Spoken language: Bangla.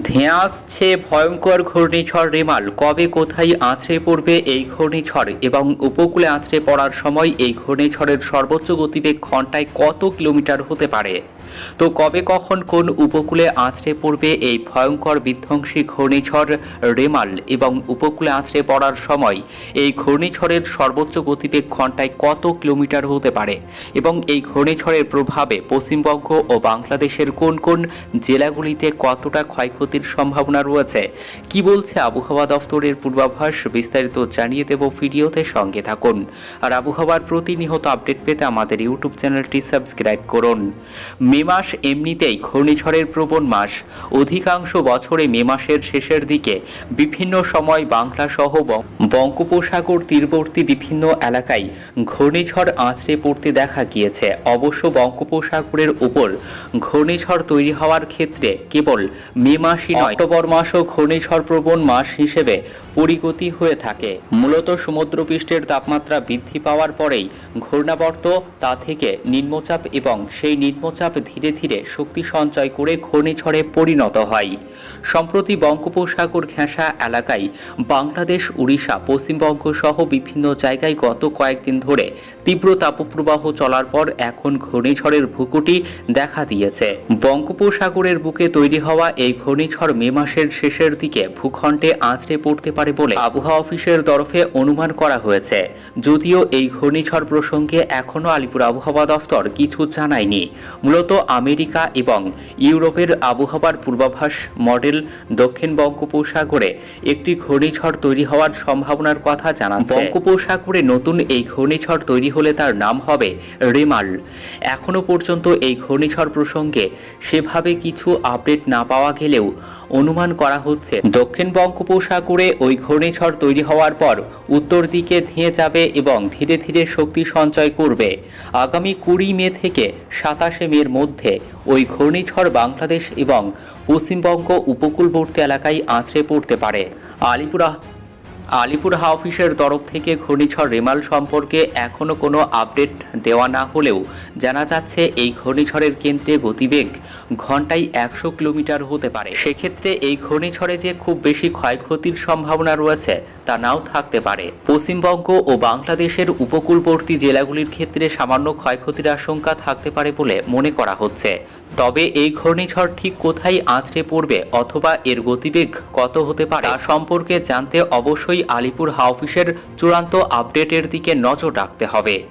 ধেয়ে ছে ভয়ঙ্কর ঘূর্ণিঝড় রেমাল। কবে কোথায় আছড়ে পড়বে এই ঘূর্ণিঝড়? এবং উপকূলে আছড়ে পড়ার সময় এই ঘূর্ণিঝড়ের সর্বোচ্চ গতিবেগ ঘন্টায় কত কিলোমিটার হতে পারে? তো কবে কখন কোন উপকূলে আছড়ে পড়বে এই ভয়ঙ্কর বিধ্বংসী ঘূর্ণিঝড় রেমাল এবং উপকূলে আছড়ে পড়ার সময়? এই ঘূর্ণিঝড়ের সর্বোচ্চ গতিবেগ ঘন্টায় কত কিলোমিটার হতে পারে? এবং এই ঘূর্ণিঝড়ের প্রভাবে পশ্চিমবঙ্গ ও বাংলাদেশের কোন কোন জেলাগুলিতে কতটা ক্ষয়ক্ষতির সম্ভাবনা রয়েছে? কি বলছে আবহাওয়া দফতরের পূর্বাভাস? বিস্তারিত জানিয়ে দেব ভিডিওতে সঙ্গে থাকুন। আর আবহাওয়ার প্রতিনিয়ত আপডেট পেতে আমাদের ইউটিউব চ্যানেলটি সাবস্ক্রাইব করুন। মে মাস এমনিতেই ঘূর্ণিঝড়ের প্রবণ মাস। অধিকাংশ বছরে মে মাসের শেষের দিকে বিভিন্ন সময় বাংলা সহ বঙ্গোপসাগর তীরবর্তী বিভিন্ন এলাকায় ঘূর্ণিঝড় আঁচড়ে পড়তে দেখা গিয়েছে। অবশ্য বঙ্গোপসাগরের উপর ঘূর্ণিঝড় তৈরি হওয়ার ক্ষেত্রে কেবল মে মাসই নয়, অক্টোবর মাসও ঘূর্ণিঝড় প্রবণ মাস হিসেবে পরিগতি হয়ে থাকে। মূলত সমুদ্রপৃষ্ঠের তাপমাত্রা বৃদ্ধি পাওয়ার পরেই ঘূর্ণাবর্ত তা থেকে নিম্নচাপ এবং সেই নিম্নচাপ ধীরে ধীরে শক্তি সঞ্চয় করে ঘূর্ণিঝড়ে পরিণত হয়। সম্প্রতি বঙ্গোপসাগর ঘেঁষা এলাকায় বাংলাদেশ, উড়িষ্যা, পশ্চিমবঙ্গ সহ বিভিন্ন জায়গায় গত কয়েকদিন ধরে তীব্র তাপপ্রবাহ চলার পর এখন ঘূর্ণিঝড়ের ভুকুটি দেখা দিয়েছে। বঙ্গোপসাগরের বুকে তৈরি হওয়া এই ঘূর্ণিঝড় মে মাসের শেষের দিকে ভূখণ্ডে আঁচড়ে পড়তে পারে বলে আবহাওয়া অফিসের তরফে অনুমান করা হয়েছে। যদিও এই ঘূর্ণিঝড় প্রসঙ্গে এখনও আলিপুর আবহাওয়া দফতর কিছু জানায়নি। মূলত আমেরিকা এবং ইউরোপের আবহাওয়ার পূর্বাভাস মডেল দক্ষিণ বঙ্গোপসাগরে একটি ঘূর্ণিঝড় তৈরি হওয়ার সম্ভাবনার কথা জানাচ্ছে। বঙ্গোপসাগরে নতুন এই ঘূর্ণিঝড় তৈরি হলে তার নাম হবে রেমাল। এখনও পর্যন্ত এই ঘূর্ণিঝড় প্রসঙ্গে সেভাবে কিছু আপডেট না পাওয়া গেলেও অনুমান করা হচ্ছে, দক্ষিণ বঙ্গোপসাগরে ওই ঘূর্ণিঝড় তৈরি হওয়ার পর উত্তর দিকে ধেয়ে যাবে এবং ধীরে ধীরে শক্তি সঞ্চয় করবে। আগামী কুড়ি মে থেকে সাতাশে মের মধ্যে ওই ঘূর্ণিঝড় বাংলাদেশ এবং পশ্চিমবঙ্গ উপকূলবর্তী এলাকায় আঁচড়ে পড়তে পারে। আলিপুরা আলিপুর হাওয়া অফিসের তরফ থেকে ঘূর্ণিঝড় রেমাল সম্পর্কে এখনও কোনো আপডেট দেওয়া না হলেও জানা যাচ্ছে এই ঘূর্ণিঝড়ের কেন্দ্রে গতিবেগ ঘন্টায় একশো কিলোমিটার হতে পারে। সেক্ষেত্রে এই ঘূর্ণিঝড়ে যে খুব বেশি ক্ষয়ক্ষতির সম্ভাবনা রয়েছে তা নাও থাকতে পারে। পশ্চিমবঙ্গ ও বাংলাদেশের উপকূলবর্তী জেলাগুলির ক্ষেত্রে সামান্য ক্ষয়ক্ষতির আশঙ্কা থাকতে পারে বলে মনে করা হচ্ছে। তবে এই ঘূর্ণিঝড় ঠিক কোথায় আঁচড়ে পড়বে অথবা এর গতিবেগ কত হতে পারে তা সম্পর্কে জানতে অবশ্যই আলিপুর হাউফিসের চূড়ান্ত আপডেটের দিকে নজর রাখতে হবে।